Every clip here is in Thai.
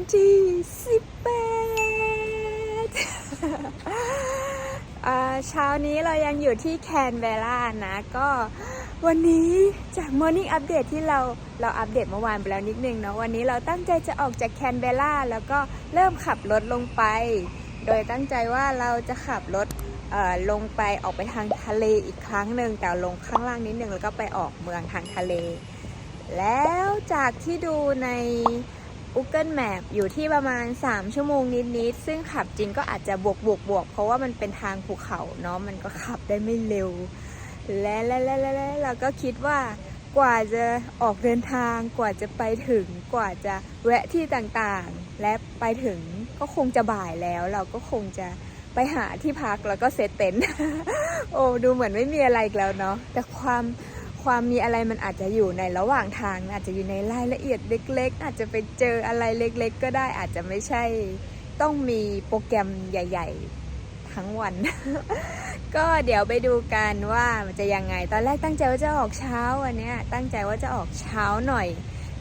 วันที่18อ่าเช้านี้เรายังอยู่ที่แคนเบรานะ ก็วันนี้จาก Morning Update ที่เราเราอัปเดตเมื่อวานไปแล้วนิดนึงเนาะวันนี้เราตั้งใจจะออกจากแคนเบราแล้วก็เริ่มขับรถลงไป โดยตั้งใจว่าเราจะขับรถลงไปออกไปทางทะเลอีกครั้งหนึ่งแต่ลงข้างล่างนิดนึงแล้วก็ไปออกเมืองทางทะเล แล้วจากที่ดูใน Google Map อยู่ที่ประมาณ 3 ชั่วโมงนิดๆ ซึ่งขับจริงก็อาจจะบวกบวกบวกเพราะว่ามันเป็นทางภูเขาเนาะมันก็ขับได้ไม่เร็ว และและและและเราก็คิดว่ากว่าจะออกเดินทางกว่าจะไปถึงกว่าจะแวะที่ต่างๆ และไปถึงก็คงจะบ่ายแล้ว เราก็คงจะไปหาที่พักแล้วก็เซตเต็นท์โอ้ดูเหมือนไม่มีอะไรอีกแล้วเนาะแต่ความ ความมีอะไรมันอาจจะอยู่ในระหว่างทางอาจจะอยู่ในรายละเอียดเล็ก ๆ อาจจะไปเจออะไรเล็ก ๆ ก็ได้อาจจะไม่ใช่ ต้องมีโปรแกรมใหญ่ ๆ ทั้งวัน ก็เดี๋ยวไปดูกันว่ามันจะยังไง ตอนแรกตั้งใจว่าจะออกเช้าวันเนี้ยตั้งใจว่าจะออกเช้าหน่อย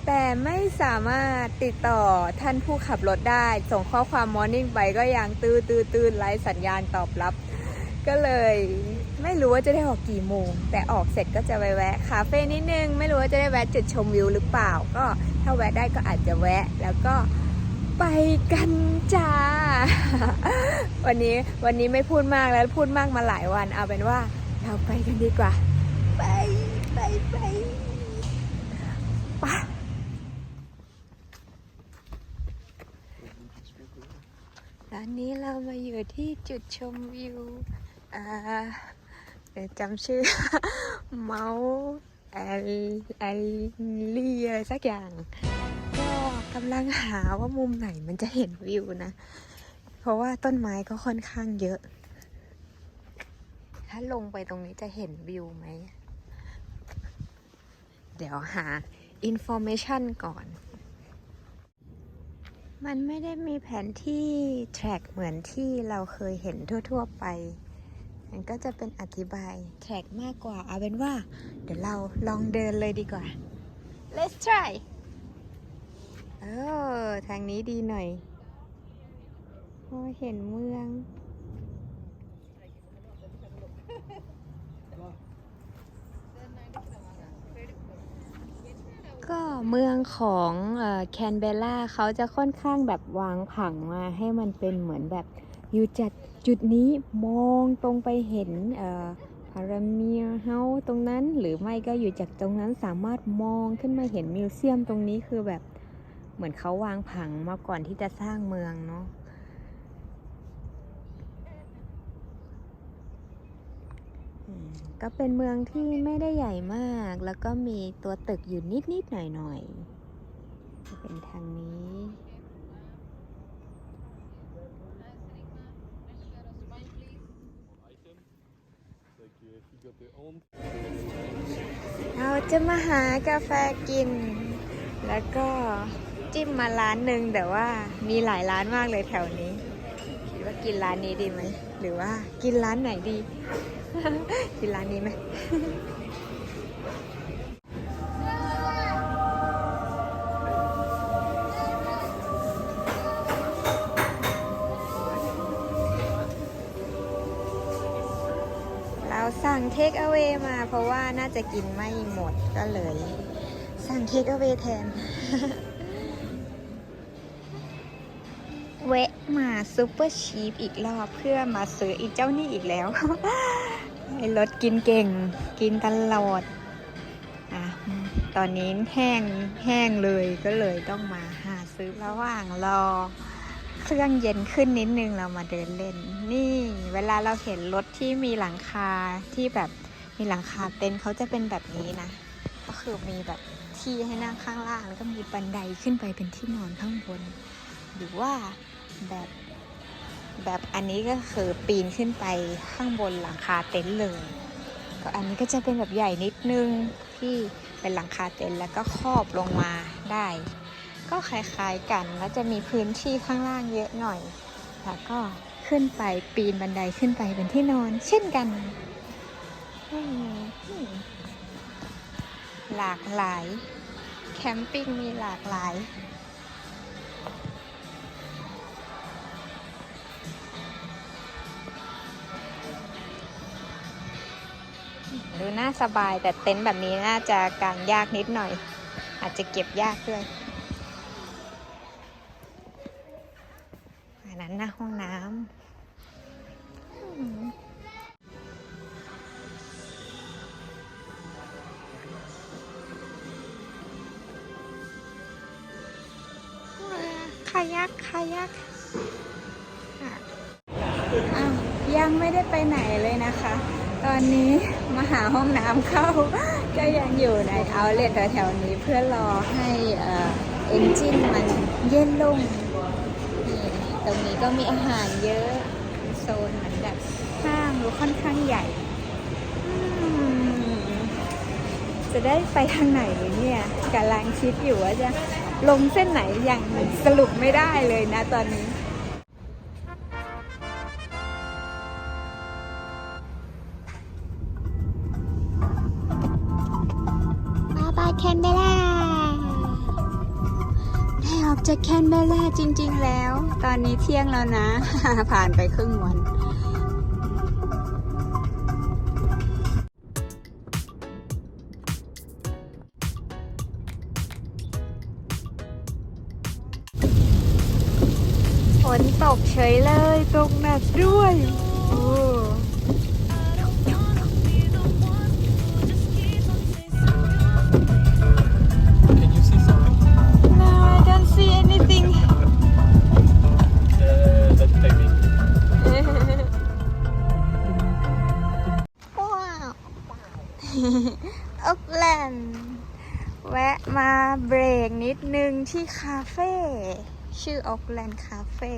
แต่ไม่สามารถติดต่อท่านผู้ขับรถได้ ส่งข้อความมอร์นิ่งไปก็ยังตื้อตื้อตื้อไร้สัญญาณตอบรับ ก็เลย ไม่รู้ว่าจะได้ออกกี่โมง แต่ออกเสร็จก็จะไปแวะคาเฟ่นิดนึง ไม่รู้ว่าจะได้แวะจุดชมวิวหรือเปล่า ก็ถ้าแวะได้ก็อาจจะแวะ แล้วก็ไปกันจ้า วันนี้วันนี้ไม่พูดมากแล้วพูดมากมาหลายวัน เอาเป็นว่าเราไปกันดีกว่า ไปไปไปไปตอนนี้เรามาอยู่ที่จุดชมวิวอ่า จำชื่อ เมาแอลแอลลี่อะไรสักอย่าง ก็กำลังหาว่ามุมไหนมันจะเห็นวิวนะ เพราะว่าต้นไม้ก็ค่อนข้างเยอะ ถ้าลงไปตรงนี้จะเห็นวิวไหม เดี๋ยวหาอินโฟเมชันก่อน มันไม่ได้มีแผนที่แทร็กเหมือนที่เราเคยเห็นทั่ว ๆ ไป มันก็จะเป็นอธิบายแทร็กมากกว่า เอาเป็นว่า เดี๋ยวเราลองเดินเลยดีกว่า let's try เออทางนี้ดีหน่อยพอเห็นเมือง ก็เมืองของแคนเบราเขาจะค่อนข้างแบบวางผังมาให้มันเป็นเหมือนแบบ อยู่จากจุดนี้มองตรงไปเห็นพารามีเฮาตรงนั้น หรือไม่ก็อยู่จากตรงนั้นสามารถมองขึ้นมาเห็นมิวเซียมตรงนี้คือแบบเหมือนเขาวางผังมาก่อนที่จะสร้างเมืองเนาะก็เป็นเมืองที่ไม่ได้ใหญ่มาก แล้วก็มีตัวตึกอยู่นิดๆหน่อยๆเป็นทางนี้ Thank you. If you got the on. เราจะมาหากาแฟกิน แล้วก็จิ้มมาร้านหนึ่งแต่ว่ามีหลายร้านมากเลยแถวนี้ คิดว่ากินร้านนี้ดีไหม หรือว่ากินร้านไหนดี กินร้านนี้ไหม เทคเอา a y มาเพราะว่าน่าจะกินไม่หมดก็เลย สั่งเทคเอา a y แทน เวะมาซูเปอร์ชีฟอีกรอบเพื่อมาซื้ออีเจ้านี่อีกแล้วไอ้รถกินเก่ง กินตลอดอะตอนนี้แห้งแห้งเลยก็เลยต้องมาหาซื้อระหว่างรอ เครื่องเย็นขึ้นนิดนึงเรามาเดินเล่น นี่เวลาเราเห็นรถที่มีหลังคาที่แบบมีหลังคาเต็นท์เขาจะเป็นแบบนี้นะ ก็คือมีแบบที่ให้นั่งข้างล่าง แล้วก็มีบันไดขึ้นไปเป็นที่นอนข้างบน หรือว่าแบบแบบอันนี้ก็คือปีนขึ้นไปข้างบนหลังคาเต็นท์เลย ก็อันนี้ก็จะเป็นแบบใหญ่นิดนึงที่เป็นหลังคาเต็นท์แล้วก็ครอบลงมาได้ ก็คล้ายๆกัน แล้วจะมีพื้นที่ข้างล่างเยอะหน่อย แล้วก็ขึ้นไปปีนบันไดขึ้นไปเป็นที่นอน เช่นกัน หลากหลาย แคมปิ้งมีหลากหลายดูน่าสบายแต่เต็นท์แบบนี้น่าจะกางยากนิดหน่อย อาจจะเก็บยากด้วยายักคายักยังไม่ได้ไปไหนเลยนะคะ ตอนนี้มาหาห้องน้ำเข้า ก็ยังอยู่ในเอาเลทแถวๆนี้เพื่อรอให้เอ่อเอนจินมันเย็นลงนี่ตรงนี้ก็มีอาหารเยอะโซนเหมือนแบบห้างดูค่อนข้างใหญ่ จะได้ไปทางไหนเนี่ยกำลังคิดอยู่ว่าจะ ลงเส้นไหนอย่างสรุปไม่ได้เลยนะตอนนี้บาบายแคนเบล่าได้ออกจากแคนเบล่าจริง ๆ แล้ว ตอนนี้เที่ยงแล้วนะ ผ่านไปครึ่งวัน นตกเฉยเลยตกหนักด้วยโอ้ Can you see something? No I don't see anything Uh, that's maybe. ว้าวโอกแลนด์แวะมาเบรกนิดนึงที่คาเฟ่ ชื่อโอกแลนด์คาเฟ่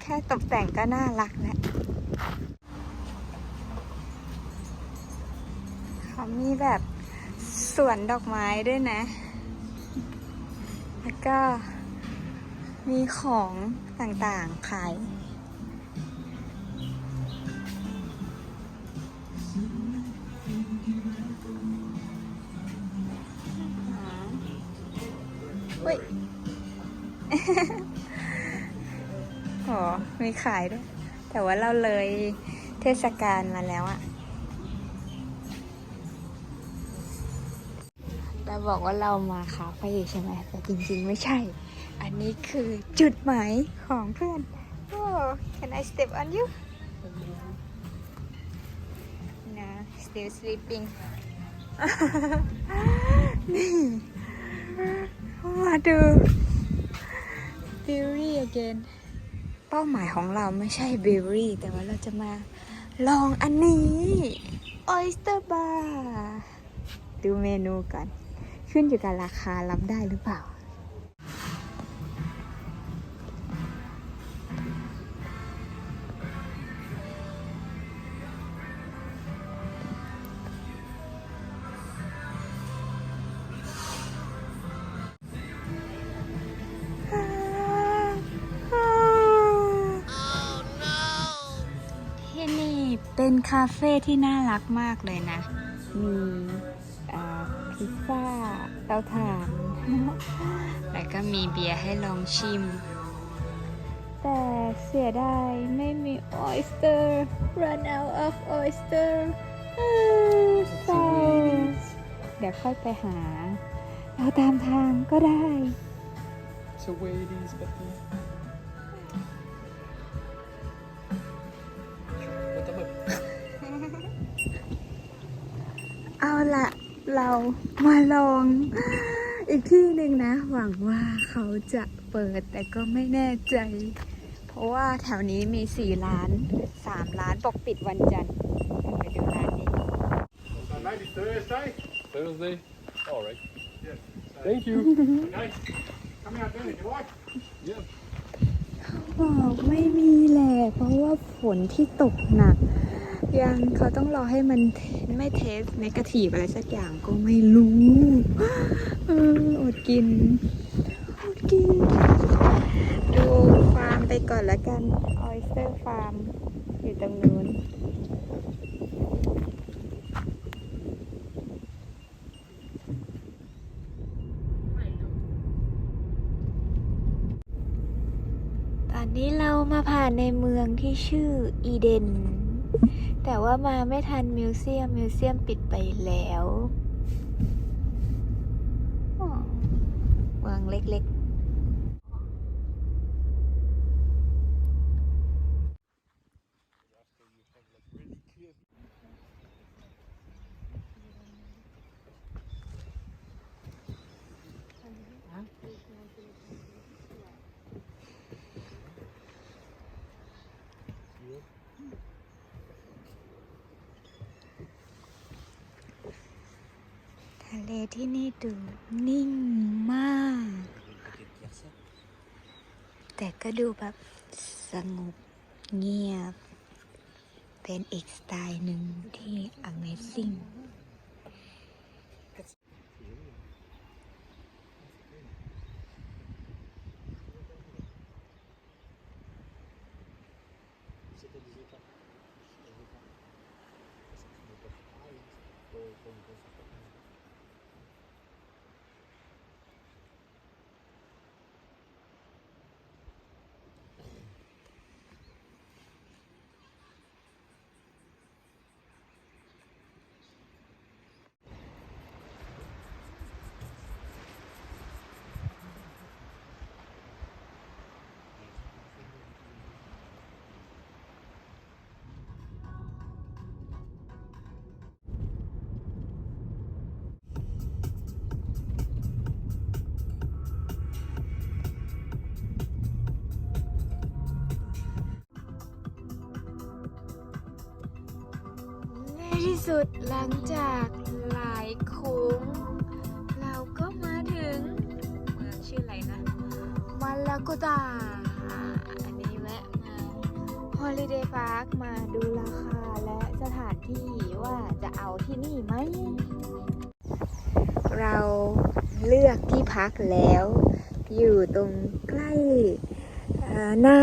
แค่ตกแต่งก็น่ารักแล้วเขามีแบบสวนดอกไม้ด้วยนะ แล้วก็มีของต่างๆขาย มีขายด้วย แต่ว่าเราเลยเทศกาลมาแล้วอะเราบอกว่าเรามาคาเฟ่ใช่ไหมแต่จริงๆไม่ใช่ อันนี้คือจุดหมายของเพื่อน โอ้ can I step on you no still sleeping นี่ มาดู Beauty again ป้าหมายของเราไม่ใช่เบอร์รี่ แต่ว่าเราจะมาลองอันนี้ออสเทอร์บาร์ดูเมนูก่อนขึ้นอยู่กับราคารับได้หรือเปล่า คาเฟ่ที่น่ารักมากเลยนะ มีอ่าพิซซ่าเตาถ่าน แล้วก็มีเบียร์ให้ลองชิม แต่เสียดายไม่มี oyster run out of oyster อืมเศร้าเดี๋ยวค่อยไปหา เราตามทางก็ได้ So where it is, but uh, ละเรามาลอง อีกที่หนึ่งนะ หวังว่าเขาจะเปิดแต่ก็ไม่แน่ใจ เพราะว่าแถวนี้มี4ร้าน3ร้านปกปิดวันจันทร์ไปดูร้านนี้ Maybe Thursday. Thursday? Alright. Yes. Thank you. Okay. Come out then if you like. yeah. บอกไม่มีแหละเพราะว่าฝนที่ตกหนัก ยังเขาต้องรอให้มันไม่เทสเนกาทีฟอะไรสักอย่างก็ไม่รู้อออดกินอดกิน ดูฟาร์มไปก่อนละกันออยสเตอร์ฟาร์มอยู่ตรงนู้นตอนนี้เรามาผ่านในเมืองที่ชื่ออีเดน แต่ว่ามาไม่ทันมิวเซียม มิวเซียมปิดไปแล้ว เมืองเล็กๆ ทะเลที่นี่ดูนิ่งมาก แต่ก็ดูแบบสงบเงียบ เป็นอีกสไตล์หนึ่งที่ Amazing ที่สุดหลังจากหลายโค้งเราก็มาถึงเมืองชื่ออะไรนะมาลาโกตาอันนี้แวะมาฮอลิเดย์พาร์คมาดูราคาและสถานที่ว่าจะเอาที่นี่ไหม เราเลือกที่พักแล้ว อยู่ตรงใกล้น้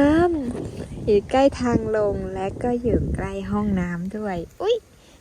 ำอยู่ใกล้ทางลงและก็อยู่ใกล้ห้องน้ำด้วย อุ๊ย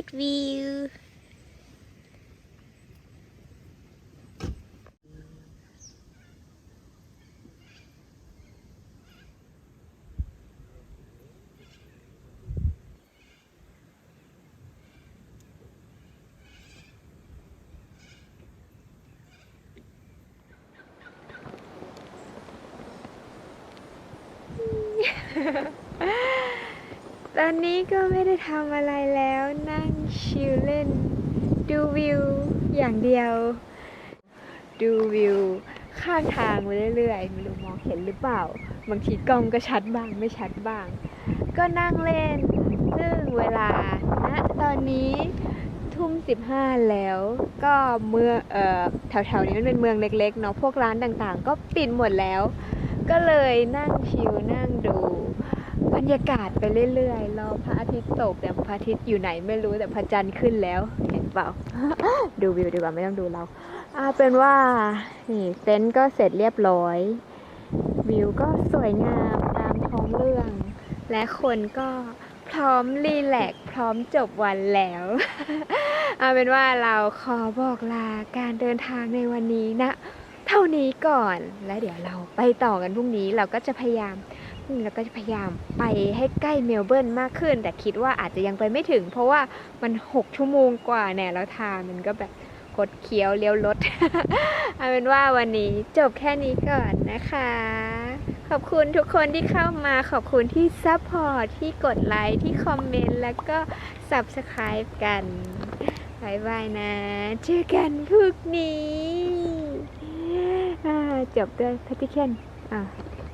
good view. ตอนนี้ก็ไม่ได้ทำอะไรแล้วนั่ง ชิลเล่น ดูวิวอย่างเดียว ดูวิวข้างทางไปเรื่อยๆไม่รู้มองเห็นหรือเปล่า บางทีกล้องก็ชัดบ้างไม่ชัดบ้าง ก็นั่งเล่น ซึ่งเวลาณตอนนี้ทุ่มสิบห้าแล้วก็เมืองเอ่อแถวๆนี้มันเป็นเมืองเล็กๆเนาะพวกร้านต่างๆ ก็ปิดหมดแล้ว ก็เลยนั่งชิลนั่ง รรยากาศไปเรื่อยๆ รอพระอาทิตย์ตก แต่พระอาทิตย์อยู่ไหนไม่รู้แต่พระจันทร์ขึ้นแล้ว เห็นเปล่า ดูวิวดีกว่าไม่ต้องดูเราเอาเป็นว่า นี่เต็นท์ก็เสร็จเรียบร้อย วิวก็สวยงามตามท้องเรื่อง และคนก็พร้อมรีแลกพร้อมจบวันแล้ว เอาเป็นว่าเราขอบอกลาการเดินทางในวันนี้นะ เท่านี้ก่อน แล้วเดี๋ยวเราไปต่อกันพรุ่งนี้เราก็จะพยายาม พรุ่งนี้เราก็จะพยายามไปให้ใกล้เมลเบิร์นมากขึ้น แต่คิดว่าอาจจะยังไปไม่ถึง เพราะว่ามัน 6 ชั่วโมงกว่าเนี่ยแล้วทางมันก็แบบคดเคี้ยวเลี้ยวรถเอาเป็นว่าวันนี้จบแค่นี้ก่อนนะคะ ขอบคุณทุกคนที่เข้ามาขอบคุณที่ซัพพอร์ตที่กดไลค์ที่คอมเมนต์แล้วก็ Subscribe กันบายบายนะเจอกันพรุ่งนี้จบด้วยพทติเคนอะ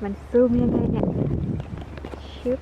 มันซูมยังไงเนี่ย ชึบ